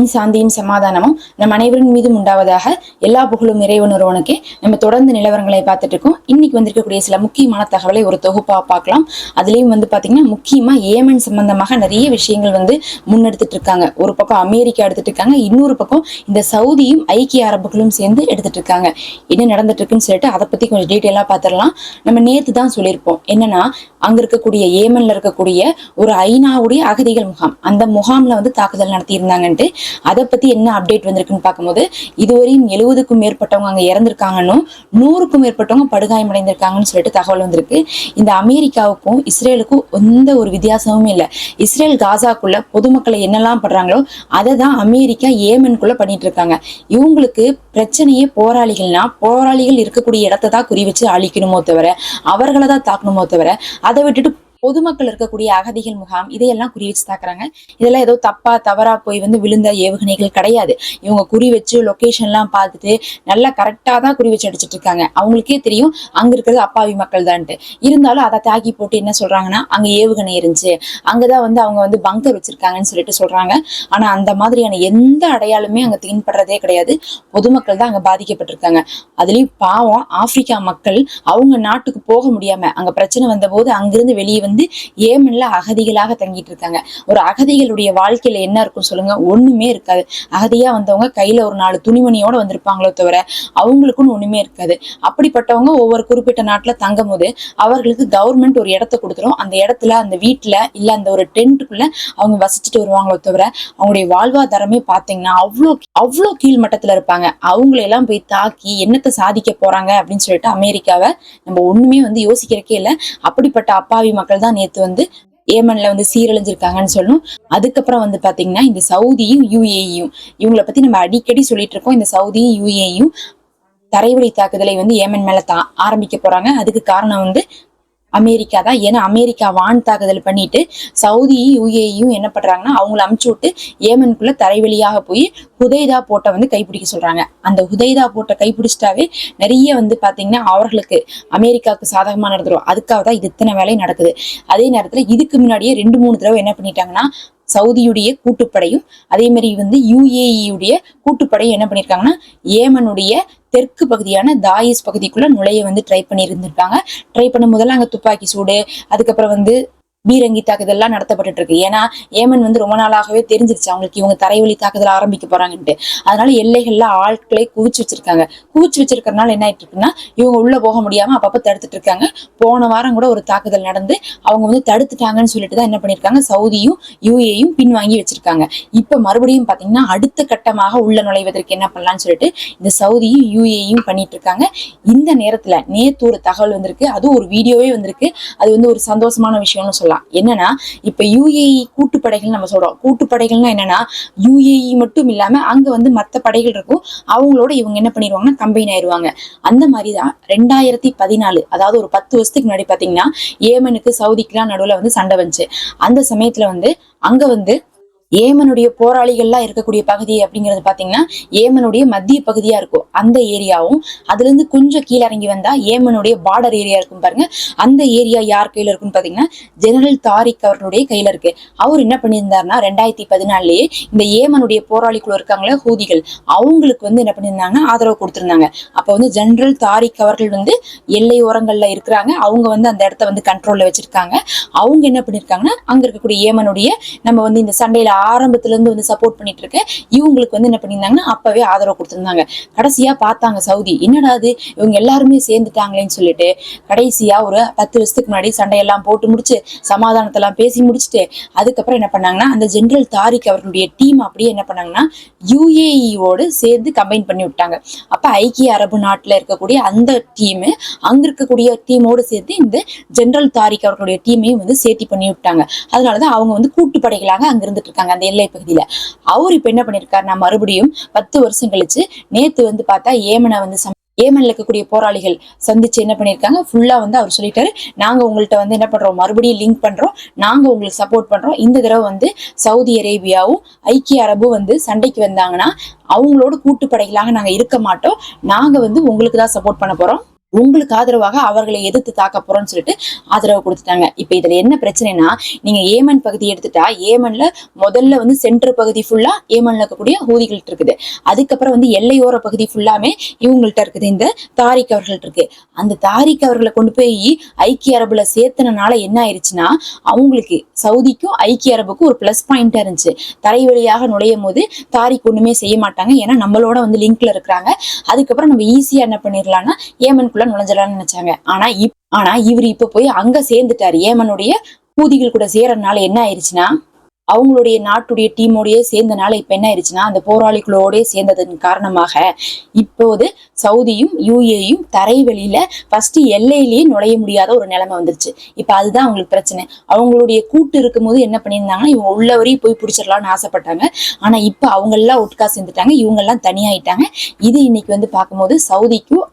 சாந்தியும் சமாதானமும் நம் அனைவரின் மீதும் உண்டாவதாக எல்லா புகழும் இறைவன் ஒருவனுக்கே. நம்ம தொடர்ந்து நிலவரங்களை பார்த்துட்டு இருக்கோம். இன்னைக்கு வந்திருக்கக்கூடிய சில முக்கியமான தகவலை ஒரு தொகுப்பா பார்க்கலாம். அதுலயும் வந்து பாத்தீங்கன்னா முக்கியமா ஏமன் சம்பந்தமாக நிறைய விஷயங்கள் வந்து முன்னெடுத்துட்டு இருக்காங்க. ஒரு பக்கம் அமெரிக்கா எடுத்துட்டு இருக்காங்க. இன்னொரு பக்கம் இந்த சவுதியும் ஐக்கிய அரபுகளும் சேர்ந்து எடுத்துட்டு இருக்காங்க. என்ன நடந்துட்டு இருக்குன்னு சொல்லிட்டு அதை பத்தி கொஞ்சம் டீட்டெயிலா பார்த்துடலாம் நம்ம நேத்து தான் சொல்லியிருப்போம். என்னன்னா அங்க இருக்கக்கூடிய ஏமன்ல இருக்கக்கூடிய ஒரு ஐநாவுடைய அகதிகள் முகாம். அந்த முகாம்ல வந்து தாக்குதல் நடத்தியிருந்தாங்கன்ட்டு அதை பத்தி என்ன அப்டேட் வந்திருக்குன்னு பார்க்கும்போது இதுவரையும் எழுபதுக்கும் மேற்பட்டவங்க அங்க இறந்திருக்காங்கன்னு நூறுக்கும் மேற்பட்டவங்க படுகாயமடைந்திருக்காங்கன்னு சொல்லிட்டு தகவல் வந்திருக்கு. இந்த அமெரிக்காவுக்கும் இஸ்ரேலுக்கும் எந்த ஒரு வித்தியாசமும் இல்லை. இஸ்ரேல் காசாக்குள்ள பொதுமக்களை என்னெல்லாம் பண்றாங்களோ அதை தான் அமெரிக்கா ஏமனுக்குள்ள பண்ணிட்டு இருக்காங்க இவங்களுக்கு பிரச்சனையே போராளிகள்னா போராளிகள் இருக்கக்கூடிய இடத்த தான் குறி வச்சு அழிக்கணுமோ தவிர அவர்களை தான் தாக்கணுமோ தவிர அதை விட்டுட்டு பொதுமக்கள் இருக்கக்கூடிய அகதிகள் முகாம் இதையெல்லாம் குறி வச்சு தாக்குறாங்க. இதெல்லாம் ஏதோ தப்பா தவறா போய் வந்து விழுந்த ஏவுகணைகள் கிடையாது. இவங்க குறி வச்சு லொகேஷன்லாம் பார்த்துட்டு நல்லா கரெக்டாக தான் குறி வச்சு அடிச்சிட்டு இருக்காங்க. அவங்களுக்கே தெரியும் அங்க இருக்கிறது அப்பாவி மக்கள் தான்ட்டு இருந்தாலும் அதை தாக்கி போட்டு என்ன சொல்றாங்கன்னா அங்க ஏவுகணை இருந்துச்சு. அங்கதான் வந்து அவங்க வந்து பங்கர் வச்சிருக்காங்கன்னு சொல்லிட்டு சொல்றாங்க. ஆனா அந்த மாதிரியான எந்த அடையாளமே அங்க தீன்படுறதே கிடையாது. பொதுமக்கள் தான் அங்க பாதிக்கப்பட்டிருக்காங்க. அதுலயும் பாவம் ஆப்பிரிக்கா மக்கள் அவங்க நாட்டுக்கு போக முடியாம அங்க பிரச்சனை வந்த போது அங்கிருந்து வெளியே வந்து ஏமன்ல அகதிகளாக தங்கிட்டு இருக்காங்க ஒரு அகதிகளுடைய வாழ்க்கையில என்ன இருக்கும் சொல்லுங்க. ஒண்ணுமே இருக்காது. அகதியா வந்தவங்க கையில ஒரு நாலு துணிமணியோட வந்திருப்பாங்களோ தவிர அவங்களுக்குன்னு ஒண்ணுமே இருக்காது. அப்படிப்பட்டவங்க ஒவ்வொரு குறிப்பிட்ட நாட்டுல தங்கும் போது அவர்களுக்கு கவர்மெண்ட் ஒரு இடத்த கொடுத்துரும். அந்த இடத்துல அந்த வீட்டுல இல்ல அந்த ஒரு டென்ட்டுக்குள்ள அவங்க வசிச்சுட்டு வருவாங்களோ தவிர அவங்களுடைய வாழ்வாதாரமே பாத்தீங்கன்னா அவ்வளோ அவ்வளோ கீழ் மட்டத்துல இருப்பாங்க. அவங்களையெல்லாம் போய் தாக்கி என்னத்தை சாதிக்க போறாங்க அப்படின்னு சொல்லிட்டு அமெரிக்காவை நம்ம ஒண்ணுமே வந்து யோசிக்கிறக்கே இல்லை. அப்படிப்பட்ட அப்பாவி மக்கள் தான் நேத்து வந்து ஏமன்ல வந்து சீரழிஞ்சிருக்காங்கன்னு சொல்லணும். அதுக்கப்புறம் வந்து பாத்தீங்கன்னா இந்த சவுதியும் யுஏஇயும் இவங்களை பத்தி நம்ம அடிக்கடி சொல்லிட்டு இருக்கோம். இந்த சவுதியும் யுஏஇயும் தரைவழி தாக்குதலை வந்து ஏமன் மேல தா ஆரம்பிக்க போறாங்க. அதுக்கு காரணம் வந்து அமெரிக்கா தான். ஏன்னா அமெரிக்கா வான் தாக்குதல் பண்ணிட்டு சவுதி யுஏயும் என்ன பண்றாங்கன்னா அவங்கள அமுச்சு விட்டு ஏமனுக்குள்ள தரைவழியாக போய் ஹுதைதா போட்டை வந்து கைப்பிடிக்க சொல்றாங்க. அந்த ஹுதைதா போட்டை கைப்பிடிச்சிட்டாவே நிறைய வந்து பாத்தீங்கன்னா அவர்களுக்கு அமெரிக்காவுக்கு சாதகமா நடந்துரும். அதுக்காக தான் இது இத்தனை வேலை நடக்குது. அதே நேரத்துல இதுக்கு முன்னாடியே ரெண்டு மூணு தடவை என்ன பண்ணிட்டாங்கன்னா சவுதியுடைய கூட்டுப்படையும் அதே மாதிரி வந்து யுஏஇயுடைய கூட்டுப்படையும் என்ன பண்ணிருக்காங்கன்னா ஏமனுடைய தெற்கு பகுதியான தாயிஸ் பகுதிக்குள்ள நுழைய வந்து ட்ரை பண்ணி இருந்திருக்காங்க ட்ரை பண்ணும் போதெல்லாம் அங்க துப்பாக்கி சூடு அதுக்கப்புறம் வந்து பீரங்கி தாக்குதல்லாம் நடத்தப்பட்டு இருக்கு ஏன்னா ஏமன் வந்து ரொம்ப நாளாகவே தெரிஞ்சிருச்சு. அவங்களுக்கு இவங்க தரைவழி தாக்குதல் ஆரம்பிக்க போறாங்கன்ட்டு. அதனால எல்லைகள்ல ஆட்களை குவிச்சு வச்சிருக்காங்க. குவிச்சு வச்சிருக்கறனால என்ன ஆயிட்டு இருக்குன்னா இவங்க உள்ள போக முடியாம அப்பப்ப தடுத்துட்டு இருக்காங்க போன வாரம் கூட ஒரு தாக்குதல் நடந்து அவங்க வந்து தடுத்துட்டாங்கன்னு சொல்லிட்டு தான் என்ன பண்ணிருக்காங்க சவுதியும் யூஏயும் பின்வாங்கி வச்சிருக்காங்க. இப்ப மறுபடியும் பாத்தீங்கன்னா அடுத்த கட்டமாக உள்ள நுழைவதற்கு என்ன பண்ணலாம்னு சொல்லிட்டு இந்த சவுதியும் யூஏயும் பண்ணிட்டு இருக்காங்க இந்த நேரத்துல நேத்து ஒரு தகவல் வந்திருக்கு. அதுவும் ஒரு வீடியோவே வந்திருக்கு. அது வந்து ஒரு சந்தோஷமான விஷயம்னு சொல்லலாம். என்னன்னா இப்ப யுஏஇ கூட்டுப்படைகள் நம்ம சொல்றோம். கூட்டுப்படைகள்னா என்னன்னா யுஏஇ மட்டும் இல்லாம அங்க வந்து மத்த படைகள் இருக்கும். அவங்களோட இவங்க என்ன பண்ணிடுவாங்கன்னா கம்பைன் ஆயிருவாங்க. அந்த மாதிரிதான் ரெண்டாயிரத்தி பதினாலு அதாவது ஒரு பத்து வருஷத்துக்கு முன்னாடி பாத்தீங்கன்னா ஏமனுக்கு சவுதிக்குலாம் நடுவுல வந்து சண்டை வந்துச்சு. அந்த சமயத்துல வந்து அங்க வந்து ஏமனுடைய போராளிகள்லாம் இருக்கக்கூடிய பகுதி அப்படிங்கிறது பாத்தீங்கன்னா ஏமனுடைய மத்திய பகுதியா இருக்கும். அந்த ஏரியாவும் அதுல இருந்து கொஞ்சம் கீழே இறங்கி வந்தா ஏமனுடைய பார்டர் ஏரியா இருக்கும் பாருங்க. அந்த ஏரியா யார் கையில இருக்குன்னு பாத்தீங்கன்னா ஜெனரல் தாரிக் அவர்களுடைய கையில இருக்கு. அவர் என்ன பண்ணியிருந்தாருன்னா ரெண்டாயிரத்தி பதினாலுலயே இந்த ஏமனுடைய போராளிக்குள்ள இருக்காங்களே ஹூதிகள் அவங்களுக்கு வந்து என்ன பண்ணியிருந்தாங்கன்னா ஆதரவு கொடுத்திருந்தாங்க. அப்ப வந்து ஜெனரல் தாரிக் அவர்கள் வந்து எல்லை ஓரங்கள்ல இருக்கிறாங்க. அவங்க வந்து அந்த இடத்த வந்து கண்ட்ரோல்ல வச்சிருக்காங்க. அவங்க என்ன பண்ணிருக்காங்கன்னா அங்க இருக்கக்கூடிய ஏமனுடைய நம்ம வந்து இந்த சண்டையில ஆரம்பத்துல இருந்து வந்து சப்போர்ட் பண்ணிட்டு இருக்கேன். இவங்களுக்கு வந்து என்ன பண்ணியிருந்தாங்கன்னா அப்பவே ஆதரவு கொடுத்துருந்தாங்க. கடைசியா பார்த்தாங்க சவுதி என்னடா அது இவங்க எல்லாருமே சேர்ந்துட்டாங்களேன்னு சொல்லிட்டு கடைசியா ஒரு பத்து வருஷத்துக்கு முன்னாடி சண்டையெல்லாம் போட்டு முடிச்சு சமாதானத்தெல்லாம் பேசி முடிச்சுட்டு அதுக்கப்புறம் என்ன பண்ணாங்கன்னா அந்த ஜென்ரல் தாரிக் அவர்களுடைய டீம் அப்படியே என்ன பண்ணாங்கன்னா யூஏஇயோடு சேர்ந்து கம்பைன் பண்ணி விட்டாங்க. அப்ப ஐக்கிய அரபு நாட்டில் இருக்கக்கூடிய அந்த டீம் அங்க இருக்கக்கூடிய டீமோடு சேர்த்து இந்த ஜென்ரல் தாரிக் அவர்களுடைய டீமையும் வந்து சேர்த்தி பண்ணி விட்டாங்க. அதனாலதான் அவங்க வந்து கூட்டுப்படைகளாக அங்க இருந்துட்டு இருக்காங்க. அந்த எல்லை பகுதியில. அவர் இப்ப என்ன பண்ணிருக்காருன்னா மறுபடியும் பத்து வருஷம் கழிச்சு நேத்து வந்து பார்த்தா ஏமனை வந்து ஏமன்ல இருக்கக்கூடிய போராளிகள் சந்திச்சு என்ன பண்ணிருக்காங்க? ஃபுல்லா வந்து அவர் சொல்லிட்டாரு நாங்க உங்கள்ட்ட வந்து என்ன பண்றோம்? மறுபடியும் லிங்க் பண்றோம். நாங்க உங்களுக்கு சப்போர்ட் பண்றோம். இந்த தடவை வந்து சவுதி அரேபியாவும் ஐக்கிய அரபும் வந்து சண்டைக்கு வந்தாங்கன்னா அவங்களோட கூட்டுப்படைகளாக நாங்க இருக்க மாட்டோம். நாங்க வந்து உங்களுக்கு தான் சப்போர்ட் பண்ண போறோம். உங்களுக்கு ஆதரவாக அவர்களை எதிர்த்து தாக்க போறோம்னு சொல்லிட்டு ஆதரவு கொடுத்துட்டாங்க. இப்ப இதுல என்ன பிரச்சனைனா நீங்க ஏமன் பகுதி எடுத்துட்டா ஏமன்ல முதல்ல வந்து சென்டர் பகுதி ஃபுல்லா ஏமன்ல இருக்கக்கூடிய ஹூதிகள்ட்ட இருக்குது. அதுக்கப்புறம் வந்து எல்லையோர பகுதி ஃபுல்லாமே இவங்கள்ட்ட இருக்குது இந்த தாரிக் அவர்கள்ட்ட இருக்கு. அந்த தாரிக் அவர்களை கொண்டு போய் ஐக்கிய அரபுல சேர்த்தனால என்ன ஆயிருச்சுன்னா அவங்களுக்கு சவுதிக்கும் ஐக்கிய அரபுக்கும் ஒரு பிளஸ் பாயிண்டா இருந்துச்சு. தரை வழியாக நுழையும் போது தாரிக் ஒண்ணுமே செய்ய மாட்டாங்க. ஏன்னா நம்மளோட வந்து லிங்க்ல இருக்கிறாங்க. அதுக்கப்புறம் நம்ம ஈஸியா என்ன பண்ணிடலாம்னா ஏமனுக்குள்ள நுழைஞ்சிடலாம்னு நினைச்சாங்க. ஆனா இப் ஆனா இவர் இப்ப போய் அங்க சேர்ந்துட்டாரு. ஏமனுடைய பூதிகள் கூட சேரனால என்ன ஆயிருச்சுன்னா அவங்களுடைய நாட்டுடைய டீமோடய சேர்ந்தனால இப்ப என்ன ஆயிடுச்சுன்னா அந்த போராளிகளோடய சேர்ந்ததன் காரணமாக இப்போது சவுதியும் யூஏயும் தரைவெளியில ஃபர்ஸ்ட் எல்லையிலேயே நுழைய முடியாத ஒரு நிலைமை வந்துருச்சு. இப்ப அதுதான் அவங்களுக்கு பிரச்சனை. அவங்களுடைய கூட்டு இருக்கும்போது என்ன பண்ணியிருந்தாங்கன்னா இவங்க உள்ள வரையும் போய் பிடிச்சிடலாம்னு ஆசைப்பட்டாங்க. ஆனா இப்ப அவங்க எல்லாம் ஒட்டுக்கா சேர்ந்துட்டாங்க. இவங்க எல்லாம் தனியாயிட்டாங்க. இது இன்னைக்கு வந்து பார்க்கும்போது சவுதிக்கும்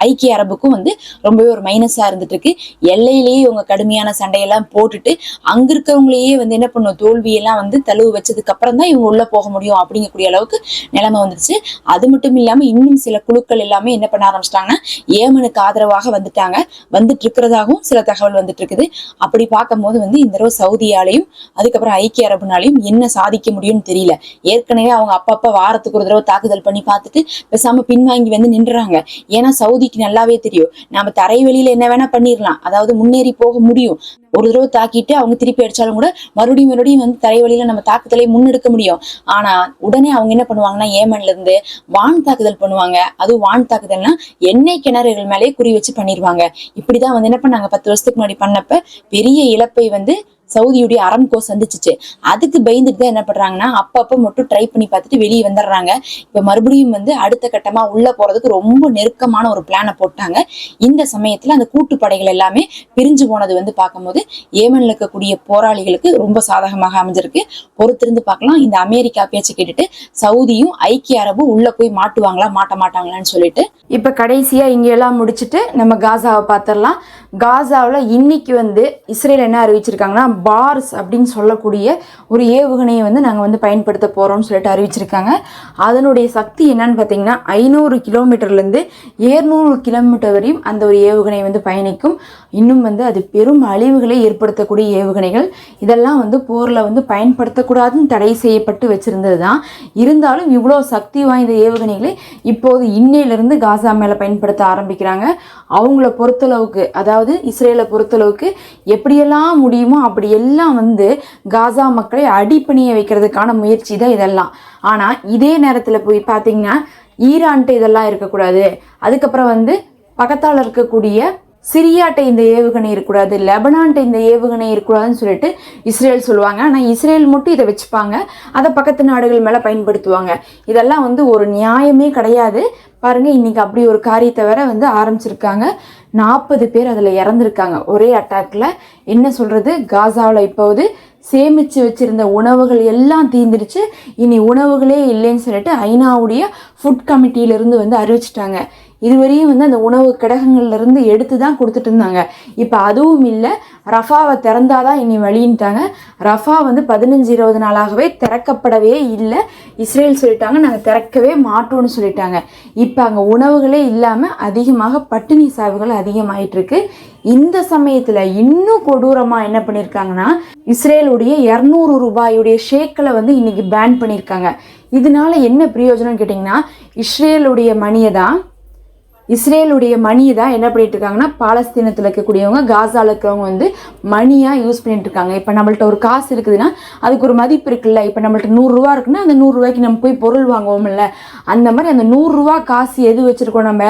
ஐக்கிய அரபுக்கும் வந்து ரொம்பவே ஒரு மைனஸா இருந்துட்டு இருக்கு எல்லையிலேயே இவங்க கடுமையான சண்டையெல்லாம் போட்டுட்டு அங்க இருக்கிறவங்களையே வந்து என்ன பண்ணும் தோல்வியெல்லாம் வந்து தழுவு வச்சதுக்கு அப்புறம் தான் இவங்க உள்ள போக முடியும் அப்படிங்கக்கூடிய அளவுக்கு நிலைமை வந்துருச்சு அது மட்டும் இல்லாம இன்னும் சில குழுக்கள் எல்லாமே என்ன பண்ண ஆரம்பிச்சிட்டாங்கன்னா ஏமனுக்கு ஆதரவாக வந்துட்டாங்க. வந்துட்டு இருக்கிறதாகவும் சில தகவல் வந்துட்டு இருக்குது அப்படி பார்க்கும்போது வந்து இந்த தடவை சவுதியாலையும் அதுக்கப்புறம் ஐக்கிய அரபுனாலையும் என்ன சாதிக்க முடியும்னு தெரியல. ஏற்கனவே அவங்க அப்பப்ப வாரத்துக்கு ஒரு தடவை தாக்குதல் பண்ணி பார்த்துட்டு பேசாம பின்வாங்கி வந்து நின்றுறாங்க. ஏன்னா சவுதி சவுதிக்கு நல்லாவே தெரியும். நாம தரைவெளியில என்ன வேணா பண்ணிடலாம் அதாவது முன்னேறி போக முடியும். ஒரு தடவை தாக்கிட்டு அவங்க திருப்பி அடிச்சாலும் கூட மறுபடியும் மறுபடியும் வந்து தரைவழியில நம்ம தாக்குதலை முன்னெடுக்க முடியும். ஆனா உடனே அவங்க என்ன பண்ணுவாங்கன்னா ஏமன்ல இருந்து வான் தாக்குதல் பண்ணுவாங்க. அதுவும் வான் தாக்குதல்னா எண்ணெய் கிணறுகள் மேலே குறி வச்சு பண்ணிடுவாங்க இப்படிதான் வந்து என்ன பண்ணாங்க? பத்து வருஷத்துக்கு முன்னாடி பண்ணப்ப பெரிய இழப்பை வந்து சவுதியுடைய அரம்கோ சந்திச்சிச்சு. அதுக்கு பயந்துட்டு தான் என்ன பண்றாங்கன்னா அப்பப்ப மட்டும் ட்ரை பண்ணி பார்த்துட்டு வெளியே வந்துடுறாங்க. இப்ப மறுபடியும் வந்து அடுத்த கட்டமா உள்ள போறதுக்கு ரொம்ப நெருக்கமான ஒரு பிளானை போட்டாங்க. இந்த சமயத்துல அந்த கூட்டு படைகள் எல்லாமே பிரிஞ்சு போனது வந்து பார்க்கும்போது ஏமன்ல இருக்கக்கூடிய போராளிகளுக்கு ரொம்ப சாதகமாக அமைஞ்சிருக்கு. பொறுத்திருந்து பார்க்கலாம். இந்த அமெரிக்கா பேச்சு கேட்டுட்டு சவுதியும் ஐக்கிய அரபும் உள்ள போய் மாட்டுவாங்களா மாட்ட மாட்டாங்களான்னு சொல்லிட்டு. இப்போ கடைசியா இங்க எல்லாம் முடிச்சுட்டு நம்ம காசாவை பார்த்துடலாம். காசாவில் இன்றைக்கி வந்து இஸ்ரேல் என்ன அறிவிச்சிருக்காங்கன்னா பார்ஸ் அப்படின்னு சொல்லக்கூடிய ஒரு ஏவுகணையை வந்து நாங்கள் வந்து பயன்படுத்த போகிறோம்னு சொல்லிட்டு அறிவிச்சிருக்காங்க. அதனுடைய சக்தி என்னன்னு பார்த்தீங்கன்னா ஐநூறு கிலோமீட்டர்லேருந்து ஏழ்நூறு கிலோமீட்டர் வரையும் அந்த ஒரு ஏவுகணை வந்து பயணிக்கும். இன்னும் வந்து அது பெரும் அழிவுகளை ஏற்படுத்தக்கூடிய ஏவுகணைகள். இதெல்லாம் வந்து போரில் வந்து பயன்படுத்தக்கூடாதுன்னு தடை செய்யப்பட்டு வச்சுருந்தது தான் இருந்தாலும் இவ்வளோ சக்தி வாய்ந்த ஏவுகணைகளை இப்போது இன்னையிலிருந்து காசா மேலே பயன்படுத்த ஆரம்பிக்கிறாங்க. அவங்கள பொறுத்தளவுக்கு அதாவது இஸ்ரேலை பொறுத்தளவுக்கு எப்படியெல்லாம் முடியுமோ அப்படியெல்லாம் வந்து காசா மக்களை அடிப்பணிய வைக்கிறதுக்கான முயற்சி தான் இதெல்லாம். ஆனால் இதே நேரத்தில் போய் பார்த்தீங்கன்னா ஈரான்ட்டு இதெல்லாம் இருக்கக்கூடாது. அதுக்கப்புறம் வந்து பக்கத்தால் இருக்கக்கூடிய சிரியாட்ட இந்த ஏவுகணை இருக்கக்கூடாது லெபனான்ட்ட இந்த ஏவுகணை இருக்கக்கூடாதுன்னு சொல்லிட்டு இஸ்ரேல் சொல்லுவாங்க. ஆனால் இஸ்ரேல் மட்டும் இதை வச்சுப்பாங்க. அதை பக்கத்து நாடுகள் மேலே பயன்படுத்துவாங்க. இதெல்லாம் வந்து ஒரு நியாயமே கிடையாது. பாருங்கள் இன்றைக்கி அப்படி ஒரு காரியத்தை வேற வந்து ஆரம்பிச்சிருக்காங்க. நாற்பது பேர் அதில் இறந்துருக்காங்க. ஒரே அட்டாக்ல. என்ன சொல்கிறது காசாவில் இப்போது சேமித்து வச்சுருந்த உணவுகள் எல்லாம் தீந்துருச்சு இனி உணவுகளே இல்லைன்னு சொல்லிட்டு ஐநாவுடைய ஃபுட் கமிட்டியிலிருந்து வந்து அறிவிச்சிட்டாங்க. இதுவரையும் வந்து அந்த உணவு கிடகங்கள்லருந்து எடுத்து தான் கொடுத்துட்டு இருந்தாங்க இப்போ அதுவும் இல்லை ரஃபாவை திறந்தாதான் இனி வழின்ட்டாங்க. ரஃபா வந்து பதினஞ்சு இருபது நாளாகவே திறக்கப்படவே இல்லை. இஸ்ரேல் சொல்லிட்டாங்க நாங்கள் திறக்கவே மாட்டோம்னு சொல்லிட்டாங்க. இப்போ அங்கே உணவுகளே இல்லாமல் அதிகமாக பட்டினி சாவுகள் அதிகமாயிட்டு இருக்கு இந்த சமயத்தில் இன்னும் கொடூரமாக என்ன பண்ணியிருக்காங்கன்னா இஸ்ரேலுடைய இரநூறு ரூபாயுடைய ஷேக்களை வந்து இன்றைக்கி பேன் பண்ணியிருக்காங்க இதனால என்ன பிரயோஜனம் கேட்டிங்கன்னா இஸ்ரேலுடைய மணியை தான் இஸ்ரேலுடைய மணியை தான் என்ன பண்ணிட்டு இருக்காங்கன்னா பாலஸ்தீனத்தில் இருக்கக்கூடியவங்க காசாவில் இருக்கிறவங்க வந்து மணியாக யூஸ் பண்ணிட்டு இருக்காங்க இப்போ நம்மள்ட்ட ஒரு காசு இருக்குதுன்னா அதுக்கு ஒரு மதிப்பு இருக்குல்ல. இப்போ நம்மள்ட்ட நூறுரூவா இருக்குன்னா அந்த நூறுரூவாய்க்கு நம்ம போய் பொருள் வாங்குவோம்ல. அந்த மாதிரி அந்த நூறுரூவா காசு எது வச்சுருக்கோம் நம்ம?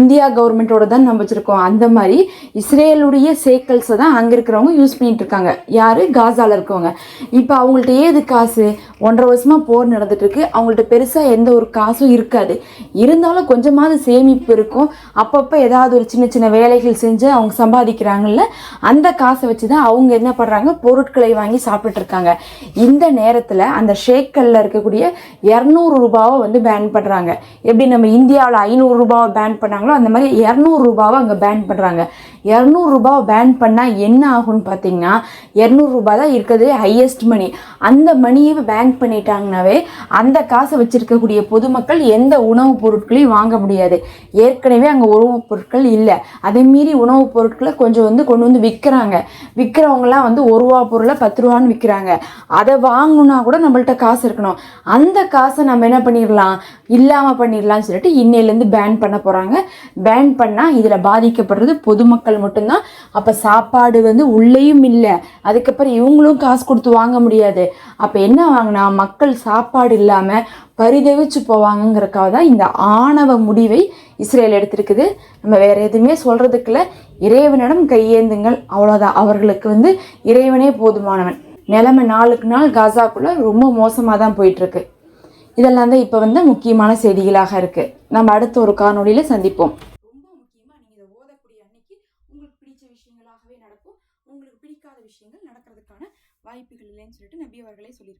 இந்தியா கவர்மெண்ட்டோட தான் நம்ம வச்சுருக்கோம். அந்த மாதிரி இஸ்ரேலுடைய சேக்கல்ஸை தான் அங்கே இருக்கிறவங்க யூஸ் பண்ணிட்டு இருக்காங்க யார்? காசாவில் இருக்கவங்க. இப்போ அவங்கள்ட்ட ஏது காசு? ஒன்றரை வருஷமாக போர் நடந்துட்டு இருக்கு அவங்கள்ட்ட பெருசாக எந்த ஒரு காசும் இருக்காது. இருந்தாலும் கொஞ்சமாவது சேமிப்பு இருக்கும். அப்பப்போ ஏதாவது ஒரு சின்ன சின்ன வேலைகள் செஞ்சு அவங்க சம்பாதிக்கிறாங்கல்ல அந்த காசை வச்சு தான் அவங்க என்ன பண்ணுறாங்க பொருட்களை வாங்கி சாப்பிட்டுருக்காங்க. இந்த நேரத்தில் அந்த ஷேக்கல்ல இருக்கக்கூடிய இரநூறு ரூபாவை வந்து பேன் பண்ணுறாங்க எப்படி நம்ம இந்தியாவில் ஐநூறு ரூபாவை பேன் பண்ணாங்களோ அந்த மாதிரி இரநூறு ரூபாவை அங்கே பேன் பண்ணுறாங்க இரநூறுபா பேன் பண்ணால் என்ன ஆகும்னு பார்த்தீங்கன்னா இரநூறுபா தான் இருக்கிறது ஹையஸ்ட் மணி அந்த மணியை பேன் பண்ணிட்டாங்கனாவே அந்த காசை வச்சுருக்கக்கூடிய பொதுமக்கள் எந்த உணவுப் பொருட்களையும் வாங்க முடியாது. ஏற்கனவே அங்கே உணவுப் பொருட்கள் இல்லை. அதே மீறி உணவுப் பொருட்களை கொஞ்சம் வந்து கொண்டு வந்து விற்கிறாங்க விற்கிறவங்கலாம் வந்து ஒரு ரூபா பொருளை பத்து ரூபான்னு விற்கிறாங்க அதை வாங்கணுன்னா கூட நம்மள்ட்ட காசு இருக்கணும். அந்த காசை நம்ம என்ன பண்ணிடலாம் இல்லாமல் பண்ணிடலாம்னு சொல்லிட்டு இன்னையிலேருந்து பேன் பண்ண போகிறாங்க பேன் பண்ணால் இதில் பாதிக்கப்படுறது பொதுமக்கள் மட்டும்தான். அப்போ சாப்பாடு வந்து உள்ளேயும் இல்லை. அதுக்கப்புறம் இவங்களும் காசு கொடுத்து வாங்க முடியாது. அப்போ என்ன வாங்கினா மக்கள் சாப்பாடு இல்லாமல் பரிதவிச்சு போவாங்கங்கிறக்காக தான் இந்த ஆணவ முடிவை இஸ்ரேல் எடுத்திருக்குது. நம்ம வேற எதுவுமே சொல்கிறதுக்குள்ள இறைவனிடம் கையேந்துங்கள். அவ்வளோதான் அவர்களுக்கு வந்து இறைவனே போதுமானவன். நிலைமை நாளுக்கு நாள் காசாக்குள்ளே ரொம்ப மோசமாக தான் போயிட்டு இருக்கு இதெல்லாம் தான் இப்போ வந்து முக்கியமான செய்திகளாக இருக்கு. நம்ம அடுத்த ஒரு காணொலியில் சந்திப்போம். Barclay Solir.